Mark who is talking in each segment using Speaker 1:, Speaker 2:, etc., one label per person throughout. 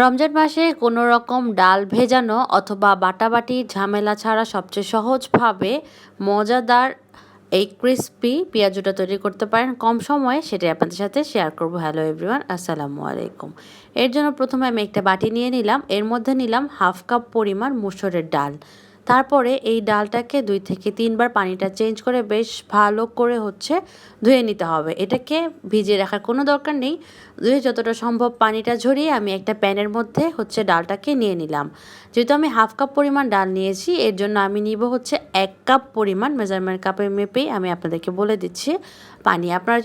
Speaker 1: রমজান মাসে কোনো রকম ডাল ভেজানো অথবা বাটাবাটি ঝামেলা ছাড়া সবচেয়ে সহজভাবে মজাদার এই ক্রিসপি পেঁয়াজুটা তৈরি করতে পারেন। কম সময়ে সেটাই আপনাদের সাথে শেয়ার করব। হ্যালো এভরিওয়ান আসসালামু আলাইকুম। এর জন্য প্রথমে আমি একটা বাটি নিয়ে নিলাম। এর মধ্যে নিলাম হাফ কাপ পরিমাণ মুসুরের ডাল। তারপরে এই ডালটাকে দুই থেকে তিনবার পানিটা চেঞ্জ করে বেশ ভালো করে হচ্ছে ধুয়ে নিতে হবে। এটাকে ভিজিয়ে রাখার কোনো দরকার নেই। ধুয়ে যতটা সম্ভব পানিটা ঝরিয়ে আমি একটা প্যানের মধ্যে হচ্ছে ডালটাকে নিয়ে নিলাম। যেহেতু আমি হাফ কাপ পরিমাণ ডাল নিয়েছি, এর জন্য আমি নিব হচ্ছে এক কাপ পরিমাণ, মেজারমেন্ট কাপে মেপেই আমি আপনাদেরকে বলে দিচ্ছি পানি। আপনার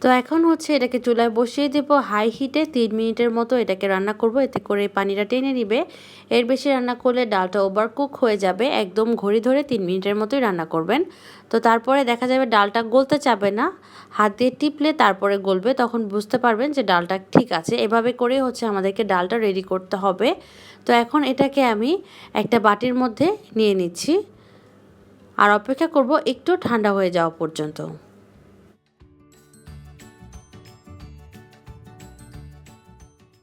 Speaker 1: তো এখন হচ্ছে এটাকে চুলায় বসিয়ে দেব। হাই হিটে তিন মিনিটের মতো এটাকে রান্না করব। এতে করে পানিটা টেনে নিবে। এর বেশি রান্না করলে ডালটা ওভার কুক হয়ে যাবে। একদম ঘড়ি ধরে তিন মিনিটের মতোই রান্না করবেন। তো তারপরে দেখা যাবে ডালটা গলতে চাবে না। হাত দিয়ে টিপলে তারপরে গলবে। তখন বুঝতে পারবেন যে ডালটা ঠিক আছে। এভাবে করে হচ্ছে আমাদেরকে ডালটা রেডি করতে হবে। তো এখন এটাকে আমি একটা বাটির মধ্যে নিয়ে নিচ্ছি। আর অপেক্ষা করব একটু ঠান্ডা হয়ে যাওয়া পর্যন্ত।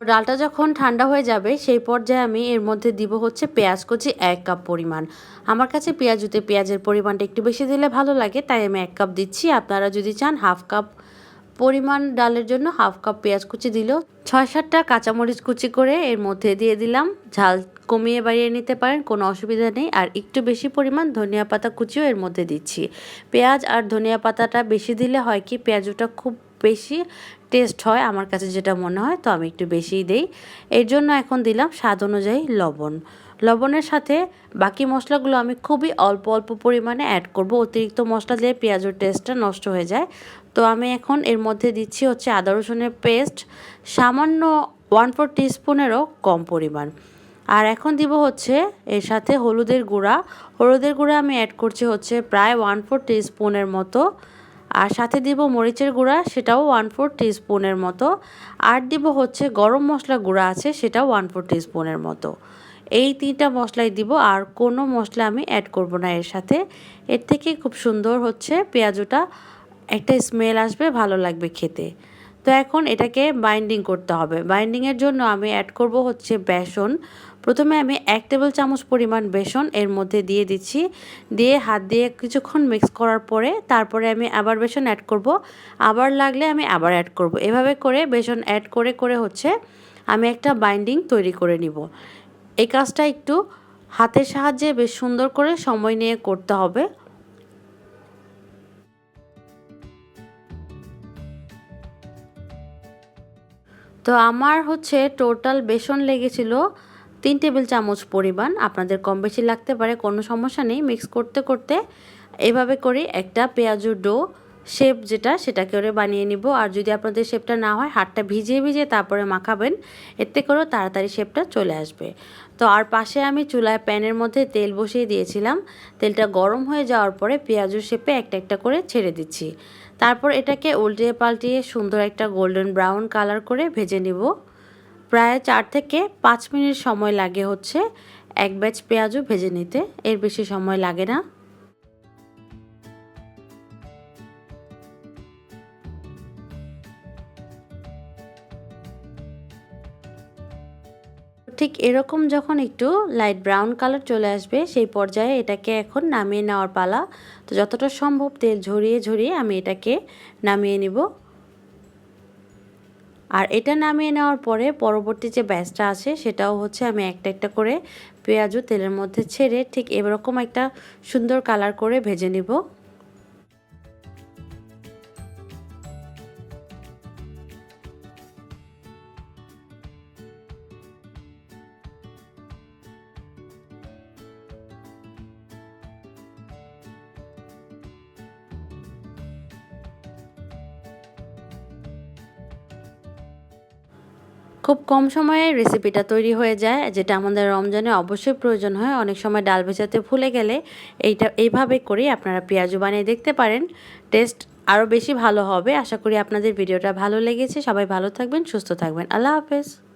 Speaker 1: ডালটা যখন ঠান্ডা হয়ে যাবে, সেই পর্যায়ে আমি এর মধ্যে দিব হচ্ছে পেঁয়াজ কুচি এক কাপ পরিমাণ। আমার কাছে পেঁয়াজুতে পেঁয়াজের পরিমাণটা একটু বেশি দিলে ভালো লাগে, তাই আমি এক কাপ দিচ্ছি। আপনারা যদি চান হাফ কাপ পরিমাণ ডালের জন্য হাফ কাপ পেঁয়াজ কুচি দিলেও ছয় সাতটা কাঁচামরিচ কুচি করে এর মধ্যে দিয়ে দিলাম। ঝাল কমিয়ে বাড়িয়ে নিতে পারেন, কোনো অসুবিধা নেই। আর একটু বেশি পরিমাণ ধনিয়া পাতা কুচিও এর মধ্যে দিচ্ছি। পেঁয়াজ আর ধনিয়া পাতাটা বেশি দিলে হয় কি, পেঁয়াজুটা খুব বেশি টেস্ট হয়, আমার কাছে যেটা মনে হয়, তো আমি একটু বেশিই দেই। এর জন্য এখন দিলাম স্বাদ অনুযায়ী লবণ। লবণের সাথে বাকি মশলাগুলো আমি খুবই অল্প অল্প পরিমাণে অ্যাড করব। অতিরিক্ত মশলা দিয়ে পেঁয়াজের টেস্টটা নষ্ট হয়ে যায়। তো আমি এখন এর মধ্যে দিচ্ছি হচ্ছে আদা রসুনের পেস্ট সামান্য ওয়ান ফোর টিস্পুনেরও কম পরিমাণ। আর এখন দিব হচ্ছে এর সাথে হলুদের গুঁড়া। হলুদের গুঁড়া আমি অ্যাড করছি হচ্ছে প্রায় ওয়ান ফোর টিস্পুনের মতো। আর সাথে দিব মরিচের গুঁড়া, সেটাও ওয়ান ফোর টিস্পুনের মতো। আর দিব হচ্ছে গরম মশলা গুঁড়া আছে, সেটাও ওয়ান ফোর টিস্পুনের মতো। এই তিনটা মশলাই দিব, আর কোনো মশলা আমি অ্যাড করব না এর সাথে। এর থেকে খুব সুন্দর হচ্ছে পেঁয়াজুটা, একটা স্মেল আসবে, ভালো লাগবে খেতে। তো এখন এটাকে বাইন্ডিং করতে হবে। বাইন্ডিংয়ের জন্য আমি অ্যাড করব হচ্ছে বেসন। প্রথমে আমি এক টেবিল চামচ পরিমাণ বেসন এর মধ্যে দিয়ে দিচ্ছি। দিয়ে হাত দিয়ে কিছুক্ষণ মিক্স করার পরে তারপরে আমি আবার বেসন অ্যাড করব। আবার লাগলে আমি আবার অ্যাড করব। এভাবে করে বেসন অ্যাড করে করে হচ্ছে আমি একটা বাইন্ডিং তৈরি করে নিব। এই কাজটা একটু হাতের সাহায্যে বেশ সুন্দর করে সময় নিয়ে করতে হবে। তো আমার হচ্ছে টোটাল বেসন লেগেছিল তিন টেবিল চামচ পরিমাণ আপনাদের কম বেশি লাগতে পারে, কোনো সমস্যা নেই। মিক্স করতে করতে এভাবে করে একটা পেঁয়াজুর ডো শেপ যেটা সেটা করে বানিয়ে নিব। আর যদি আপনাদের শেপটা না হয়, হাতটা ভিজিয়ে ভিজিয়ে তারপরে মাখাবেন, এতে করেও তাড়াতাড়ি শেপটা চলে আসবে। তো আর পাশে আমি চুলায় প্যানের মধ্যে তেল বসিয়ে দিয়েছিলাম। তেলটা গরম হয়ে যাওয়ার পরে পেঁয়াজুর শেপে একটা একটা করে ছেড়ে দিচ্ছি। তারপর এটাকে উল্টিয়ে পাল্টিয়ে সুন্দর একটা গোল্ডেন ব্রাউন কালার করে ভেজে নিব। প্রায় চার থেকে পাঁচ মিনিট সময় লাগে হচ্ছে এক ব্যাচ পেঁয়াজও ভেজে নিতে। এর বেশি সময় লাগে না। ঠিক এরকম যখন একটু লাইট ব্রাউন কালার চলে আসবে, সেই পর্যায়ে এটাকে এখন নামিয়ে নেওয়ার পালা। তো যতটা সম্ভব তেল ঝরিয়ে ঝরিয়ে আমি এটাকে নামিয়ে নিব। আর এটা নামিয়ে নেওয়ার পরে পরবর্তী যে ব্যাচটা আছে, সেটাও হচ্ছে আমি একটা একটা করে পেঁয়াজও তেলের মধ্যে ছেড়ে ঠিক এরকম একটা সুন্দর কালার করে ভেজে নিব। খুব কম সময়ে রেসিপিটা তৈরি হয়ে যায়, যেটা আমাদের রমজানে অবশ্যই প্রয়োজন হয়। অনেক সময় ডাল ভেজাতে ভুলে গেলে এইটা, এইভাবে করেই আপনারা পেঁয়াজু বানিয়ে দেখতে পারেন। টেস্ট আরও বেশি ভালো হবে। আশা করি আপনাদের ভিডিওটা ভালো লেগেছে। সবাই ভালো থাকবেন, সুস্থ থাকবেন। আল্লাহ হাফেজ।